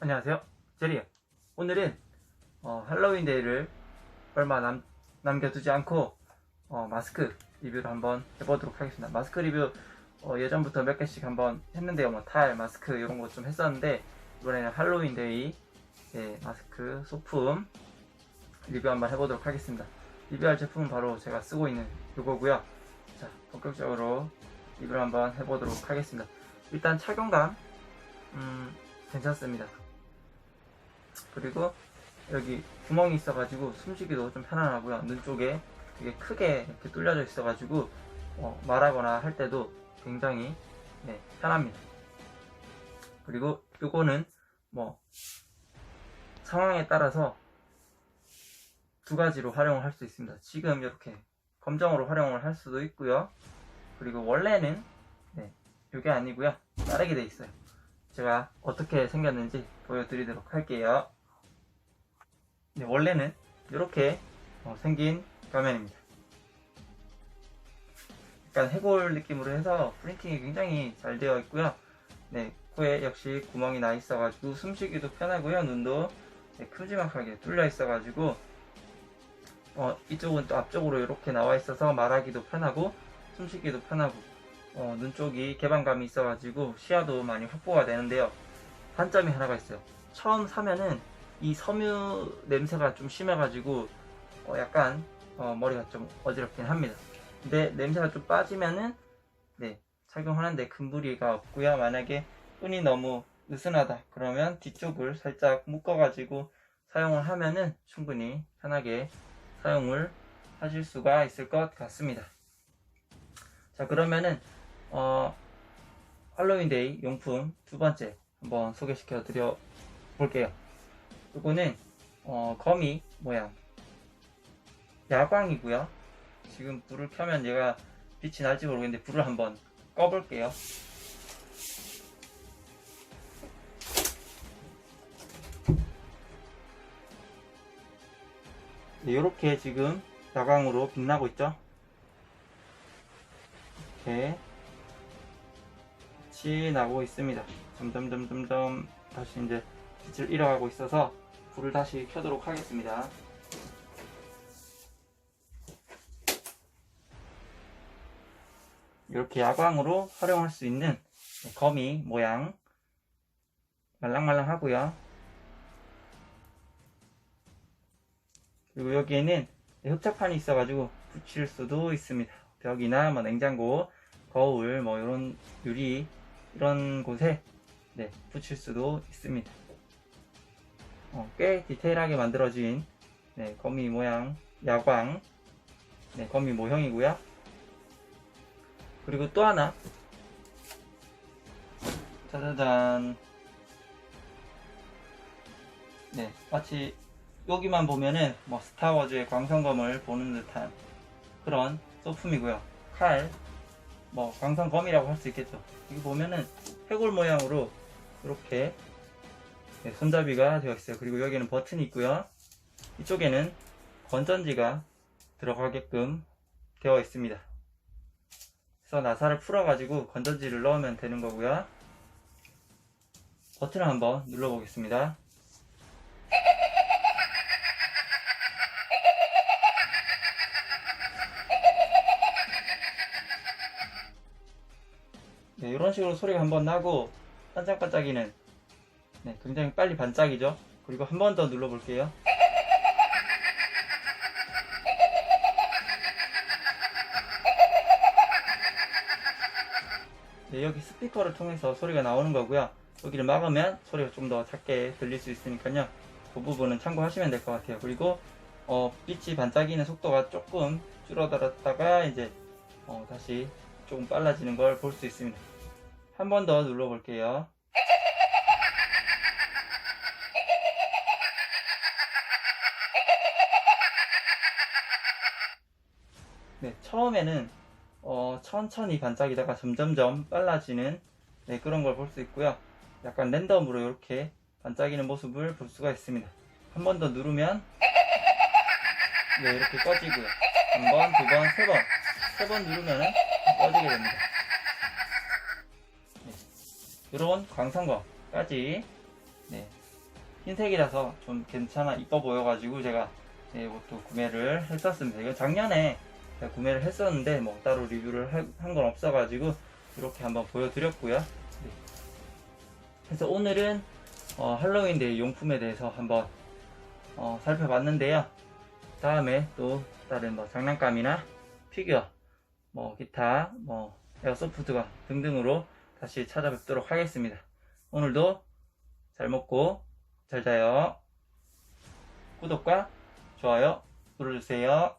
안녕하세요. 제리요. 오늘은 어, 할로윈 데이를 얼마 남, 남겨두지 않고 어, 마스크 리뷰를 한번 해보도록 하겠습니다. 마스크 리뷰 어, 예전부터 몇 개씩 한번 했는데요. 뭐 탈, 마스크 이런 거 좀 했었는데 이번에는 할로윈 데이 예, 마스크 소품 리뷰 한번 해보도록 하겠습니다. 리뷰할 제품은 바로 제가 쓰고 있는 이거고요. 자, 본격적으로 리뷰를 한번 해보도록 하겠습니다. 일단 착용감 음, 괜찮습니다. 그리고 여기 구멍이 있어가지고 숨쉬기도 좀 편안하고요. 눈 쪽에 되게 크게 이렇게 뚫려져 있어가지고 어, 말하거나 할 때도 굉장히 네, 편합니다. 그리고 이거는 뭐 상황에 따라서 두 가지로 활용을 할 수 있습니다. 지금 이렇게 검정으로 활용을 할 수도 있고요. 그리고 원래는 네, 이게 아니고요. 다르게 돼 있어요. 제가 어떻게 생겼는지 보여드리도록 할게요. 네, 원래는 이렇게 어, 생긴 가면입니다. 약간 해골 느낌으로 해서 프린팅이 굉장히 잘 되어 있고요. 네, 코에 역시 구멍이 나 있어가지고 숨쉬기도 편하고요. 눈도 네, 큼지막하게 뚫려 있어가지고 어, 이쪽은 또 앞쪽으로 이렇게 나와 있어서 말하기도 편하고 숨쉬기도 편하고 어, 눈 쪽이 개방감이 있어가지고 시야도 많이 확보가 되는데요. 단점이 하나가 있어요. 처음 사면은 이 섬유 냄새가 좀 심해가지고 어, 약간 어, 머리가 좀 어지럽긴 합니다. 근데 냄새가 좀 빠지면은 네 착용하는데 큰 무리가 없고요. 만약에 끈이 너무 느슨하다 그러면 뒤쪽을 살짝 묶어가지고 사용을 하면은 충분히 편하게 사용을 하실 수가 있을 것 같습니다. 자 그러면은 어, 할로윈데이 용품 두 번째 한번 소개시켜 드려 볼게요. 이거는 어, 거미 모양 야광이고요. 지금 불을 켜면 얘가 빛이 날지 모르겠는데 불을 한번 꺼볼게요. 이렇게 지금 야광으로 빛나고 있죠? 이렇게 빛이 나고 있습니다. 점점 점점 점 다시 이제 빛을 잃어가고 있어서 불을 다시 켜도록 하겠습니다. 이렇게 야광으로 활용할 수 있는 거미 모양 말랑말랑 하고요. 그리고 여기에는 흡착판이 있어가지고 붙일 수도 있습니다. 벽이나 뭐 냉장고, 거울, 뭐 이런 유리 이런 곳에 네, 붙일 수도 있습니다. 어, 꽤 디테일하게 만들어진 네, 거미 모양 야광 네, 거미 모형이고요. 그리고 또 하나 짜자잔 네 마치 여기만 보면은 뭐 스타워즈의 광선검을 보는 듯한 그런 소품이고요. 칼 뭐 광선검이라고 할 수 있겠죠. 여기 보면은 해골 모양으로 이렇게 네, 손잡이가 되어 있어요. 그리고 여기는 버튼이 있고요. 이쪽에는 건전지가 들어가게끔 되어 있습니다. 그래서 나사를 풀어가지고 건전지를 넣으면 되는 거고요. 버튼을 한번 눌러보겠습니다. 식으로 소리가 한 번 나고 반짝반짝이는 네, 굉장히 빨리 반짝이죠. 그리고 한 번 더 눌러볼게요. 네, 여기 스피커를 통해서 소리가 나오는 거고요. 여기를 막으면 소리가 좀 더 작게 들릴 수 있으니까요. 그 부분은 참고하시면 될 것 같아요. 그리고 어, 빛이 반짝이는 속도가 조금 줄어들었다가 이제 어, 다시 조금 빨라지는 걸 볼 수 있습니다. 한 번 더 눌러볼게요. 네, 처음에는 어, 천천히 반짝이다가 점점점 빨라지는 네, 그런 걸 볼 수 있고요. 약간 랜덤으로 이렇게 반짝이는 모습을 볼 수가 있습니다. 한 번 더 누르면 네, 이렇게 꺼지고요. 한 번, 두 번, 세 번. 세 번 누르면은 꺼지게 됩니다. 네. 이런 광선거까지 네. 흰색이라서 좀 괜찮아 이뻐 보여가지고 제가 네, 이것도 구매를 했었습니다. 이거 작년에 제가 구매를 했었는데 뭐 따로 리뷰를 한 건 없어가지고 이렇게 한번 보여드렸고요. 네. 그래서 오늘은 어, 할로윈데이 용품에 대해서 한번 어, 살펴봤는데요. 다음에 또 다른 뭐 장난감이나 피규어, 뭐 기타, 뭐 에어소프트가 등등으로 다시 찾아뵙도록 하겠습니다. 오늘도 잘 먹고 잘 자요. 구독과 좋아요 눌러주세요.